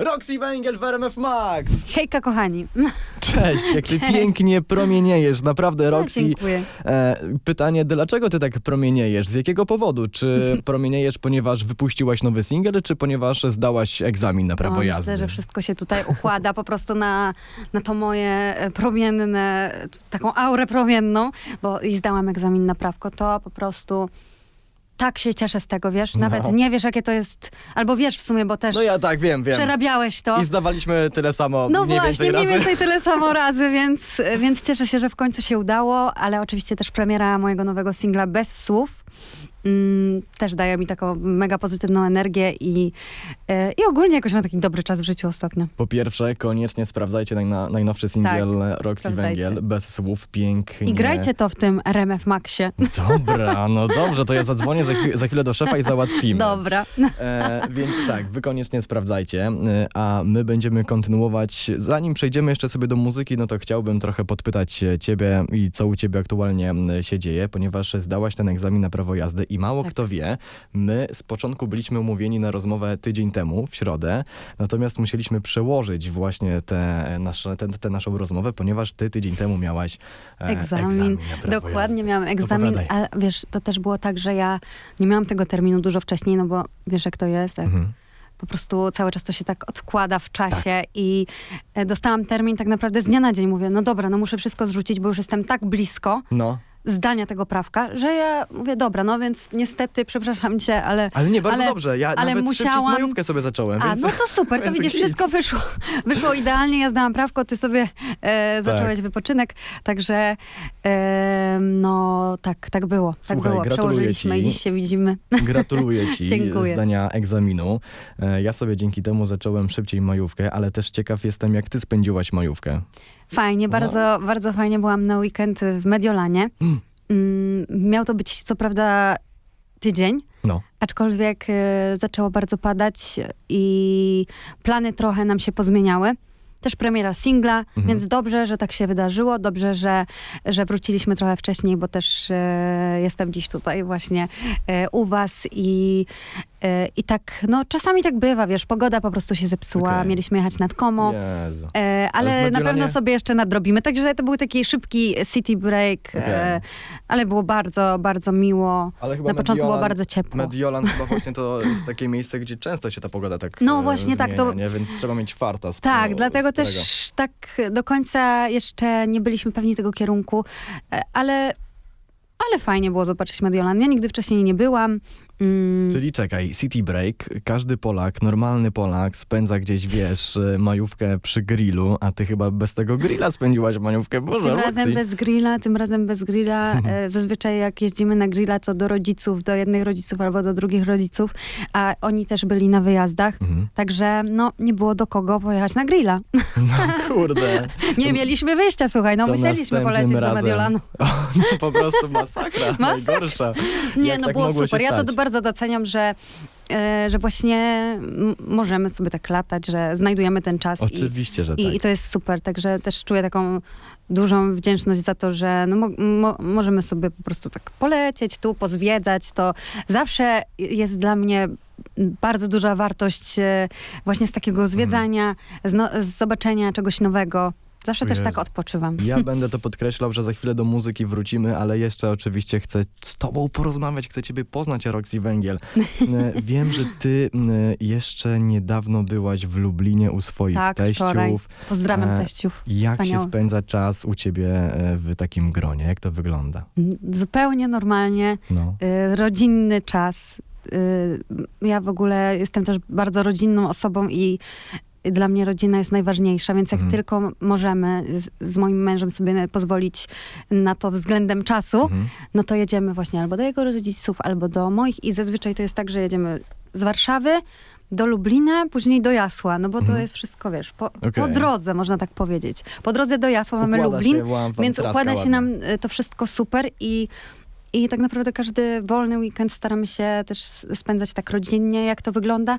Roxy Węgiel w RMF Max! Hejka, kochani. Cześć, jak ty Cześć. pięknie promieniejesz, naprawdę No, Roxy. dziękuję. E, pytanie, dlaczego ty tak promieniejesz? Z jakiego powodu? Czy promieniejesz, ponieważ wypuściłaś nowy singiel, czy ponieważ zdałaś egzamin na prawo O, jazdy? Myślę, że wszystko się tutaj układa po prostu na, na to moje e, promienne, taką aurę promienną, bo i zdałam egzamin na prawko, to po prostu tak się cieszę z tego, wiesz? Nawet No. nie wiesz, jakie to jest, albo wiesz w sumie, bo też No ja tak wiem, wiem. przerabiałeś to. I zdawaliśmy tyle samo, No mniej właśnie, więcej mniej razy. więcej tyle samo razy, więc, więc cieszę się, że w końcu się udało, ale oczywiście też premiera mojego nowego singla Bez Słów mm, też daje mi taką mega pozytywną energię i, e, i ogólnie jakoś mam taki dobry czas w życiu ostatnio. Po pierwsze, koniecznie sprawdzajcie najna, najnowszy singiel Roxy Tak, sprawdzajcie. Węgiel, bez słów, pięknie. I grajcie to w tym RMF Maxie. Dobra, no dobrze, to ja zadzwonię za, za chwilę do szefa i załatwimy. Dobra. E, więc tak, wy koniecznie sprawdzajcie, e, a my będziemy kontynuować. Zanim przejdziemy jeszcze sobie do muzyki, no to chciałbym trochę podpytać e, ciebie i co u ciebie aktualnie się dzieje, ponieważ zdałaś ten egzamin na prawo jazdy i mało Tak. kto wie, my z początku byliśmy umówieni na rozmowę tydzień temu, w środę, natomiast musieliśmy przełożyć właśnie tę nasze, tę tę naszą rozmowę, ponieważ ty tydzień temu miałaś e, Egzamin. prawo Dokładnie jazdy. miałam egzamin, Opowiadaj. a wiesz, to też było tak, że ja nie miałam tego terminu dużo wcześniej, no bo wiesz jak to jest, jak Mhm. po prostu cały czas to się tak odkłada w czasie i e, dostałam termin tak naprawdę z dnia na dzień. Mówię, no dobra, no muszę wszystko zrzucić, bo już jestem tak blisko No, zdania tego prawka, że ja mówię, dobra, no więc niestety, przepraszam cię, ale... ale nie, bardzo Ale- dobrze, ja ale nawet musiałam- majówkę sobie zacząłem, A, więc... no to super, to widzisz, wszystko wyszło, wyszło idealnie, ja zdałam prawko, ty sobie e, zacząłeś wypoczynek, także e, no tak, tak było, tak Słuchaj, było, przełożyliśmy ci. i dziś się widzimy. Gratuluję ci Dziękuję. zdania egzaminu. E, Ja sobie dzięki temu zacząłem szybciej majówkę, ale też ciekaw jestem, jak ty spędziłaś majówkę. Fajnie, No. bardzo, bardzo fajnie byłam na weekend w Mediolanie. Mm. Mm, miał to być co prawda tydzień, No. aczkolwiek e, zaczęło bardzo padać i plany trochę nam się pozmieniały. Też premiera singla, Mhm. więc dobrze, że tak się wydarzyło. Dobrze, że, że wróciliśmy trochę wcześniej, bo też e, jestem dziś tutaj właśnie e, u was i, i tak, no czasami tak bywa, wiesz, pogoda po prostu się zepsuła, Okej. mieliśmy jechać nad Komo. Jezu. E, ale Ale na pewno sobie jeszcze nadrobimy. Także to był taki szybki city break, e, Okej. ale było bardzo, bardzo miło. Ale chyba Na początku było bardzo ciepło. Mediolan chyba właśnie to jest takie miejsce, gdzie często się ta pogoda tak No e, właśnie tak, to- zmienia, Nie? Więc trzeba mieć farta. Z, Tak, no, dlatego też tak do końca jeszcze nie byliśmy pewni tego kierunku, e, ale, ale fajnie było zobaczyć Mediolan. Ja nigdy wcześniej nie byłam. Mm, Czyli czekaj, City Break, każdy Polak, normalny Polak spędza gdzieś, wiesz, e, majówkę przy grillu, a ty chyba bez tego grilla spędziłaś majówkę. Boże, tym Lucy. razem bez grilla, tym razem bez grilla. E, Zazwyczaj jak jeździmy na grilla, to do rodziców, do jednych rodziców albo do drugich rodziców, a oni też byli na wyjazdach. Mhm. Także no, nie było do kogo pojechać na grilla. No kurde. Nie mieliśmy wyjścia, słuchaj, no To musieliśmy polecieć do razem. Mediolanu. O, no, po prostu masakra, Masakra. najgorsza. Nie, Jak no tak było super. Ja to stać? Bardzo doceniam, że, e, że właśnie możemy sobie tak latać, że znajdujemy ten czas i, Oczywiście, że tak. i, i to jest super. Także też czuję taką dużą wdzięczność za to, że no, mo, mo, możemy sobie po prostu tak polecieć tu, pozwiedzać. To zawsze jest dla mnie bardzo duża wartość e, właśnie z takiego zwiedzania, z, no, z zobaczenia czegoś nowego. Zawsze też tak odpoczywam. Ja będę to podkreślał, że za chwilę do muzyki wrócimy, ale jeszcze oczywiście chcę z tobą porozmawiać, chcę ciebie poznać, Roxy Węgiel. E, Wiem, że ty jeszcze niedawno byłaś w Lublinie u swoich Tak, wczoraj. teściów. Pozdrawiam E, teściów. Jak się Wspaniałe. spędza czas u ciebie e, w takim gronie? Jak to wygląda? Zupełnie normalnie. No. rodzinny czas. Ja w ogóle jestem też bardzo rodzinną osobą i dla mnie rodzina jest najważniejsza, więc jak Mhm. tylko możemy z, z moim mężem sobie pozwolić na to względem czasu, Mhm. no to jedziemy właśnie albo do jego rodziców, albo do moich i zazwyczaj to jest tak, że jedziemy z Warszawy do Lublina, później do Jasła, no bo to Mhm. jest wszystko, wiesz, po, Okej. po drodze, można tak powiedzieć. Po drodze do Jasła mamy Układa Lublin, się, więc układa się ładnie. nam y, to wszystko super i, i tak naprawdę każdy wolny weekend staramy się też spędzać tak rodzinnie, jak to wygląda.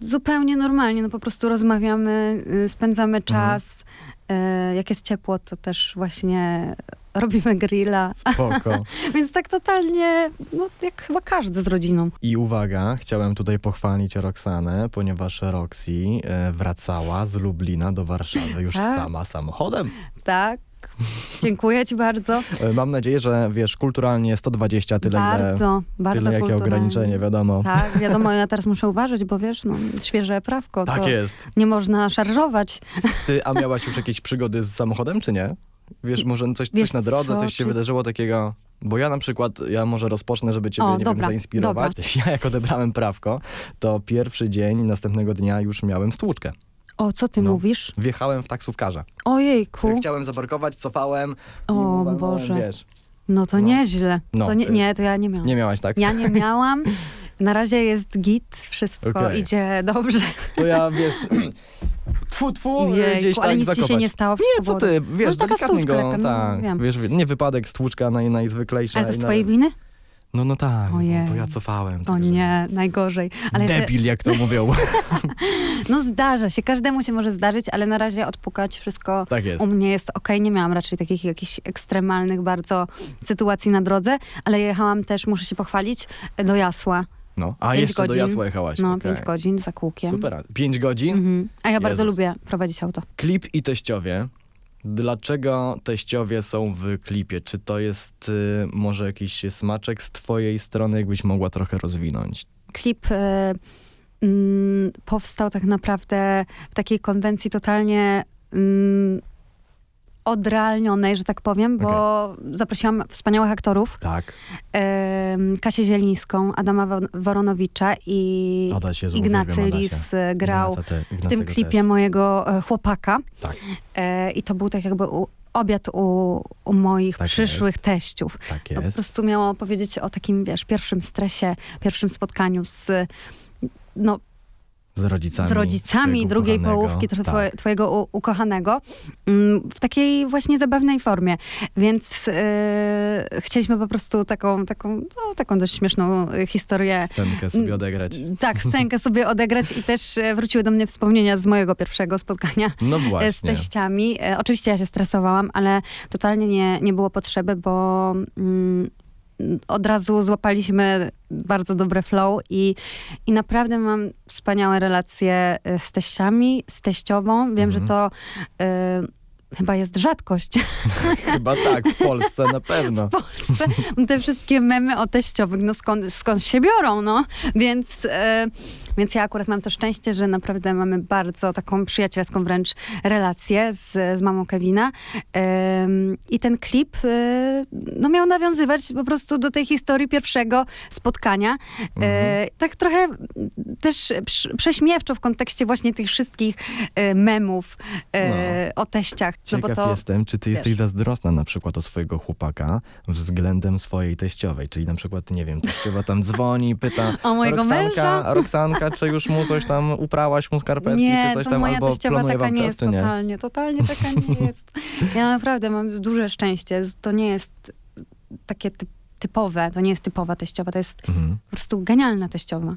Zupełnie normalnie, no po prostu rozmawiamy, y, spędzamy czas. E, jak jest ciepło, to też właśnie robimy grilla. Spoko. Więc tak totalnie, no jak chyba każdy z rodziną. I uwaga, chciałem tutaj pochwalić Roxanę, ponieważ Roxy e, wracała z Lublina do Warszawy już Tak. sama samochodem. Tak. Dziękuję ci bardzo. E, Mam nadzieję, że wiesz, kulturalnie 120, tyle ile, bardzo, bardzo tyle jakie ograniczenie, wiadomo. Tak, wiadomo, ja teraz muszę uważać, bo wiesz, no, świeże prawko, Tak jest. nie można szarżować. Ty, a miałaś już jakieś przygody z samochodem, czy nie? Wiesz, może coś, Wiesz coś na drodze, co, coś się czy- wydarzyło takiego... Bo ja na przykład, ja może rozpocznę, żeby ciebie, O, nie wiem, dobra, zainspirować. Ja jak odebrałem prawko, to pierwszy dzień następnego dnia już miałem stłuczkę. O, co ty No. mówisz? Wjechałem w taksówkarza. Ojejku, Chciałem zaparkować, cofałem i O, walnąłem, Boże. wiesz. no to No. nieźle. No, to nie, nie, to ja nie miałam. Nie miałaś, tak? Ja nie miałam. Na razie jest git, wszystko Okej. idzie dobrze. To ja, wiesz, tfu, tfu, Jejku, gdzieś tak ale nic ci zakopać. się nie stało w Nie, co ty, wiesz, taka stłuczka go, no, tak, wiem. wiesz, nie wypadek, stłuczka naj, najzwyklejsza. Ale to z i twojej winy? No, no tak, no, Ojej. bo ja cofałem. O także- nie, najgorzej. Ale Debil, jak to mówią. no zdarza się, każdemu się może zdarzyć, ale na razie odpukać wszystko tak jest. u mnie jest okej. Nie miałam raczej takich jakichś ekstremalnych bardzo sytuacji na drodze, ale jechałam też, muszę się pochwalić, do Jasła. No. A pięć jeszcze do godzin. Jasła jechałaś. No, okej. pięć godzin za kółkiem. Super. Pięć godzin? Mhm. A ja bardzo Jezus. lubię prowadzić auto. Klip i teściowie. Dlaczego teściowie są w klipie? Czy to jest y, może jakiś smaczek z twojej strony, jakbyś mogła trochę rozwinąć? klip e, mm, powstał tak naprawdę w takiej konwencji totalnie mm, odrealnionej, że tak powiem, bo zaprosiłam wspaniałych aktorów. Tak. em, Kasię Zielińską, Adama Wo- Woronowicza i Adaś jest Ignacy Lis e, grał w tym klipie mojego e, chłopaka. Tak. E, I to był tak jakby u, obiad u, u moich Tak przyszłych teściów. Tak No, po jest. prostu miało powiedzieć o takim, wiesz, pierwszym stresie, pierwszym spotkaniu z, no, Z rodzicami. z rodzicami drugiej połówki twoje, Tak. twojego u, ukochanego mm, w takiej właśnie zabawnej formie. Więc e, chcieliśmy po prostu taką, taką, no, taką dość śmieszną e, historię Scenkę sobie odegrać. tak, scenkę sobie odegrać i też e, wróciły do mnie wspomnienia z mojego pierwszego spotkania No e, z teściami. E, Oczywiście ja się stresowałam, ale totalnie nie, nie było potrzeby, bo mm, od razu złapaliśmy bardzo dobre flow i, i naprawdę mam wspaniałe relacje e, z teściami, z teściową. Wiem, że Mhm. to e, chyba jest rzadkość Chyba tak, w Polsce na pewno. w Polsce. Te wszystkie memy o teściowych, no skąd, skąd się biorą, no. Więc, e, więc ja akurat mam to szczęście, że naprawdę mamy bardzo taką przyjacielską wręcz relację z, z mamą Kevina. Em, I ten klip e, no miał nawiązywać po prostu do tej historii pierwszego spotkania. E, tak trochę też prz- prześmiewczo w kontekście właśnie tych wszystkich e, memów e, o teściach. No Ciekaw bo to jestem, czy ty wiesz. jesteś zazdrosna na przykład o swojego chłopaka względem swojej teściowej, czyli na przykład, nie wiem, teściowa tam dzwoni, pyta O mojego Roxanka, męża? Roxanka, czy już mu coś tam uprałaś mu skarpetki, Nie, czy coś tam, moja albo teściowa planuje taka wam nie czas, jest czy nie? totalnie, totalnie taka nie jest. Ja naprawdę mam duże szczęście. To nie jest takie typ, typowe, to nie jest typowa teściowa, to jest Mhm. po prostu genialna teściowa.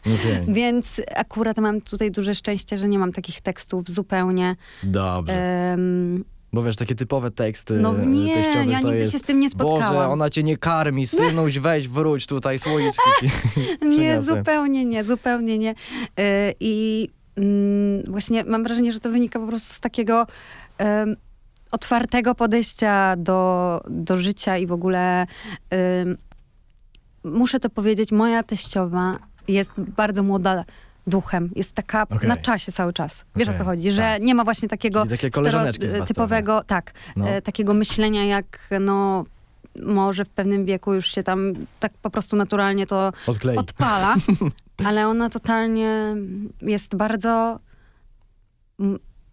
Okej, Więc akurat mam tutaj duże szczęście, że nie mam takich tekstów zupełnie. dobrze. em, Bo wiesz, takie typowe teksty no e, nie, teściowe ja nigdy jest się z tym nie spotkałam. Boże, ona cię nie karmi, synuś, weź, wróć tutaj, słoiczki ci Nie, zupełnie nie, zupełnie nie. Y, I mm, właśnie mam wrażenie, że to wynika po prostu z takiego em, otwartego podejścia do, do życia i w ogóle em, muszę to powiedzieć, moja teściowa jest bardzo młoda duchem. Jest taka Okej. na czasie cały czas. Wiesz Okej, o co chodzi? Że tak. nie ma właśnie takiego typowego, tak, No. e, takiego myślenia jak no może w pewnym wieku już się tam tak po prostu naturalnie to Odklei. odpala, ale ona totalnie jest bardzo,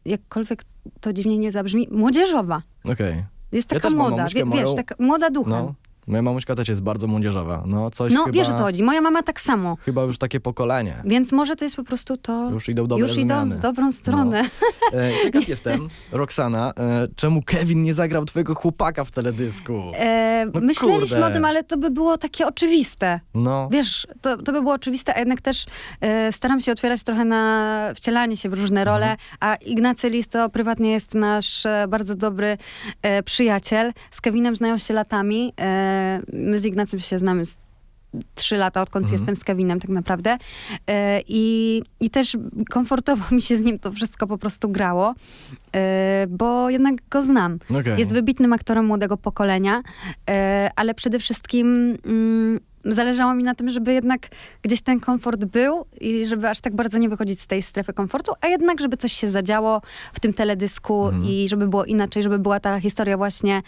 jakkolwiek to dziwnie nie zabrzmi, młodzieżowa. Okej. Jest Ja taka młoda, mamuśkę wie, wiesz, taka młoda duchem. No, Moja mamuśka też jest bardzo młodzieżowa. No coś No, chyba, wiesz o co chodzi. Moja mama tak samo. chyba już takie pokolenie. Więc może to jest po prostu to... Już idą dobre już idą zmiany. w dobrą stronę. E, ciekaw jestem, Roxana, e, czemu Kevin nie zagrał twojego chłopaka w teledysku? E, No myśleliśmy kurde. o tym, ale to by było takie oczywiste. No, Wiesz, to, to by było oczywiste, a jednak też e, staram się otwierać trochę na wcielanie się w różne role, a Ignacy Lis to prywatnie jest nasz e, bardzo dobry e, przyjaciel. Z Kevinem znają się latami. E, my z Ignacym się znamy z trzy lata, odkąd Mhm. jestem z Kevinem tak naprawdę. E, i, I też komfortowo mi się z nim to wszystko po prostu grało, e, bo jednak go znam. okej. Jest wybitnym aktorem młodego pokolenia, e, ale przede wszystkim mm, zależało mi na tym, żeby jednak gdzieś ten komfort był i żeby aż tak bardzo nie wychodzić z tej strefy komfortu, a jednak, żeby coś się zadziało w tym teledysku Mhm. i żeby było inaczej, żeby była ta historia właśnie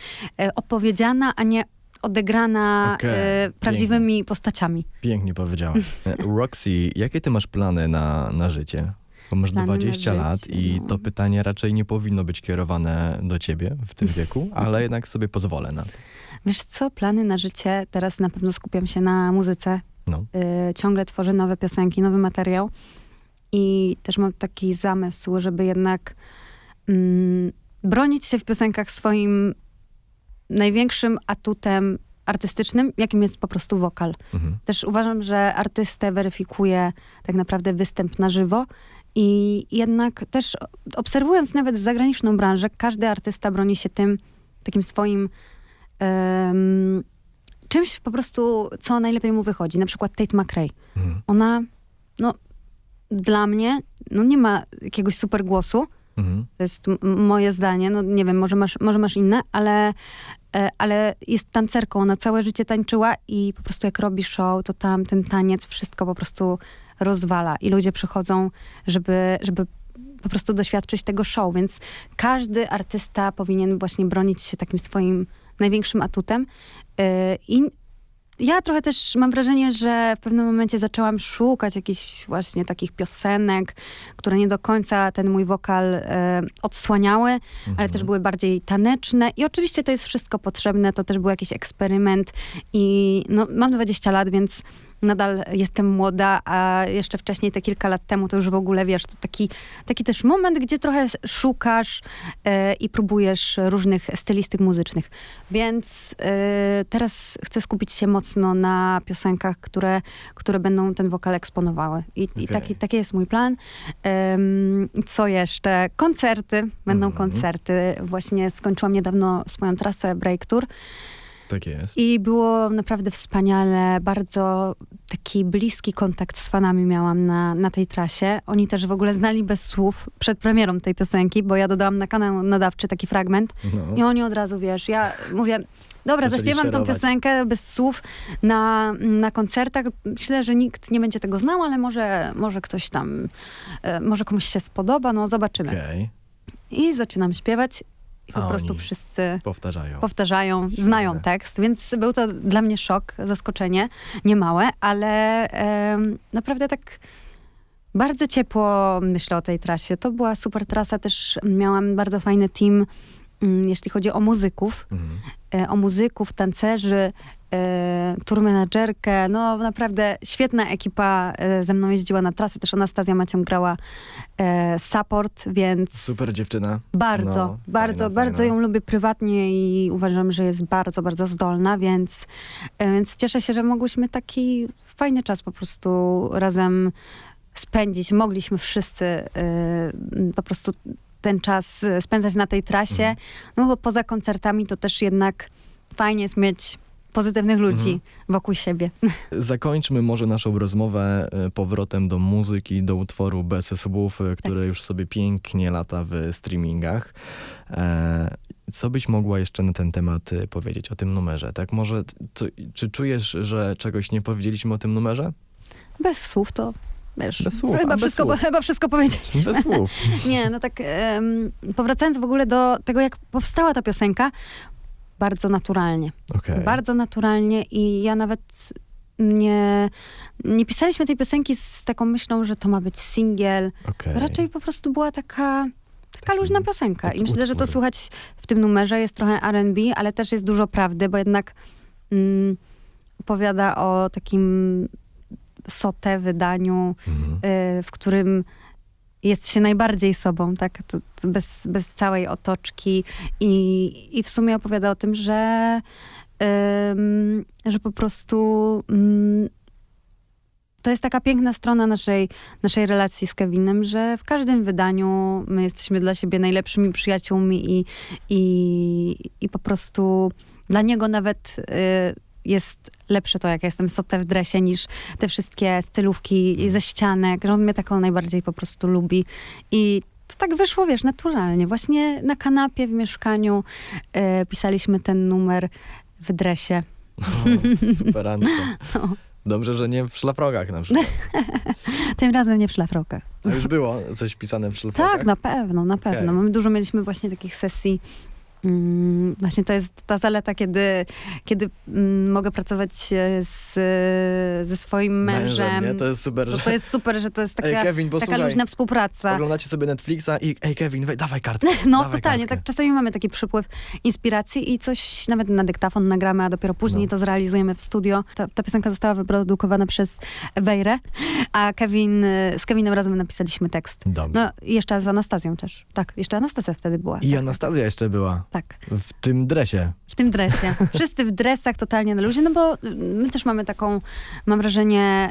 opowiedziana, a nie odegrana Okej, e, prawdziwymi postaciami. Pięknie powiedziałaś. E, Roxy, jakie ty masz plany na, na życie? Bo masz Plany na 20 lat życie, i no. to pytanie raczej nie powinno być kierowane do ciebie w tym wieku, ale jednak sobie pozwolę na to. Wiesz co, plany na życie, teraz na pewno skupiam się na muzyce, No. y, ciągle tworzę nowe piosenki, nowy materiał i też mam taki zamysł, żeby jednak mm, bronić się w piosenkach swoim największym atutem artystycznym, jakim jest po prostu wokal. Mhm. Też uważam, że artystę weryfikuje tak naprawdę występ na żywo i jednak też obserwując nawet zagraniczną branżę, każdy artysta broni się tym takim swoim em, czymś po prostu, co najlepiej mu wychodzi. Na przykład Tate McRae. Mhm. Ona, no, dla mnie, no nie ma jakiegoś super głosu, Mhm. to jest moje zdanie, no nie wiem, może masz, może masz inne, ale, ale jest tancerką, ona całe życie tańczyła i po prostu jak robi show, to tam ten taniec wszystko po prostu rozwala i ludzie przychodzą, żeby, żeby po prostu doświadczyć tego show, więc każdy artysta powinien właśnie bronić się takim swoim największym atutem E, i ja trochę też mam wrażenie, że w pewnym momencie zaczęłam szukać jakichś właśnie takich piosenek, które nie do końca ten mój wokal e, odsłaniały, ale Mhm. też były bardziej taneczne. I oczywiście to jest wszystko potrzebne, to też był jakiś eksperyment. I no, mam 20 lat, więc nadal jestem młoda, a jeszcze wcześniej, te kilka lat temu, to już w ogóle wiesz, to taki, taki też moment, gdzie trochę szukasz e, i próbujesz różnych stylistyk muzycznych. Więc e, teraz chcę skupić się mocno na piosenkach, które, które będą ten wokal eksponowały. I, i Okej. taki, taki jest mój plan. Co jeszcze? Koncerty. Będą Mhm. koncerty. Właśnie skończyłam niedawno swoją trasę Break Tour Tak jest. i było naprawdę wspaniale. Bardzo taki bliski kontakt z fanami miałam na, na tej trasie. Oni też w ogóle znali bez słów przed premierą tej piosenki, bo ja dodałam na kanał nadawczy taki fragment No. i oni od razu, wiesz, ja mówię, dobra, Zaczęli zaśpiewam tą piosenkę bez słów na, na koncertach. Myślę, że nikt nie będzie tego znał, ale może, może ktoś tam, e, może komuś się spodoba, no zobaczymy. Okej, I zaczynam śpiewać i po A prostu wszyscy powtarzają. powtarzają, znają tekst, więc był to dla mnie szok, zaskoczenie, niemałe, ale em, naprawdę tak bardzo ciepło myślę o tej trasie. To była super trasa, też miałam bardzo fajny team, jeśli chodzi o muzyków, Mhm. e, o muzyków, tancerzy, e, tour menadżerkę, no naprawdę świetna ekipa e, ze mną jeździła na trasę, też Anastazja Maciąg grała support, więc... Super dziewczyna. Bardzo, No, bardzo, fajna, bardzo fajna. ją lubię prywatnie i uważam, że jest bardzo, bardzo zdolna, więc, więc cieszę się, że mogłyśmy taki fajny czas po prostu razem spędzić. Mogliśmy wszyscy po prostu ten czas e, spędzać na tej trasie, Mhm. no bo poza koncertami to też jednak fajnie jest mieć pozytywnych ludzi Mhm. wokół siebie. Zakończmy może naszą rozmowę e, powrotem do muzyki, do utworu bez słów, e, Tak. który już sobie pięknie lata w streamingach. E, Co byś mogła jeszcze na ten temat powiedzieć, o tym numerze? Tak, może, co, czy czujesz, że czegoś nie powiedzieliśmy o tym numerze? Bez słów to, wiesz, Bez słów, chyba, wszystko, słów. chyba wszystko powiedzieliśmy. Bez słów. Nie, no tak em, powracając w ogóle do tego, jak powstała ta piosenka, bardzo naturalnie. Okej. Bardzo naturalnie i ja nawet nie, nie pisaliśmy tej piosenki z taką myślą, że to ma być singiel. Okej. To raczej po prostu była taka, taka luźna piosenka. I myślę, że to słuchać w tym numerze jest trochę R&B, ale też jest dużo prawdy, bo jednak mm, opowiada o takim sotę wydaniu, Mhm. y, w którym jest się najbardziej sobą, tak? To, to bez, bez całej otoczki i, i w sumie opowiada o tym, że, ym, że po prostu ym, to jest taka piękna strona naszej, naszej relacji z Kevinem, że w każdym wydaniu my jesteśmy dla siebie najlepszymi przyjaciółmi i, i, i po prostu dla niego nawet y, jest lepsze to, jak ja jestem sotę w dresie, niż te wszystkie stylówki ze ścianek, że on mnie taką najbardziej po prostu lubi. I to tak wyszło, wiesz, naturalnie. Właśnie na kanapie w mieszkaniu e, pisaliśmy ten numer w dresie. O, superancko. No. Dobrze, że nie w szlafrokach na przykład. Tym razem nie w szlafrokach. A już było coś pisane w szlafrokach? Tak, na pewno, na pewno. Okej. My dużo mieliśmy właśnie takich sesji. Mm, właśnie to jest ta zaleta, kiedy, kiedy mm, mogę pracować e, z, ze swoim mężem. nie? To jest super, że... to jest super, że to jest Ej, taka, Kevin, taka posłuchaj. luźna współpraca. Oglądacie sobie Netflixa i ej, Kevin, wej, dawaj kartkę. No, dawaj totalnie. kartkę. Tak, czasami mamy taki przypływ inspiracji i coś nawet na dyktafon nagramy, a dopiero później No. to zrealizujemy w studio. Ta, ta piosenka została wyprodukowana przez Wejrę, a Kevin, y, z Kevinem razem napisaliśmy tekst. Dobrze. No i jeszcze z Anastazją też. Tak, jeszcze Anastazja wtedy była. I tak, Anastazja jeszcze była Tak, w tym dresie. w tym dresie. Wszyscy w dresach, totalnie na luzie, no bo y, my też mamy taką, mam wrażenie,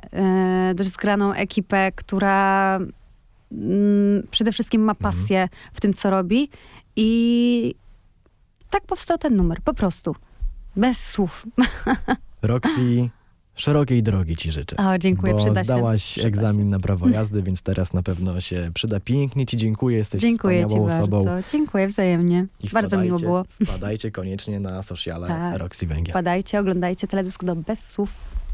y, dość zgraną ekipę, która mm, przede wszystkim ma Mhm. pasję w tym, co robi i tak powstał ten numer, po prostu. Bez słów. Roxy, szerokiej drogi ci życzę. O, dziękuję, bo przyda zdałaś egzamin na prawo jazdy, więc teraz na pewno się przyda. Pięknie ci dziękuję, jesteś Dziękuję ci wspaniałą osobą. bardzo. Dziękuję wzajemnie. I Bardzo miło było. Wpadajcie koniecznie na sociale Tak. Roxy Węgiel. Wpadajcie, oglądajcie teledysk do Bez słów.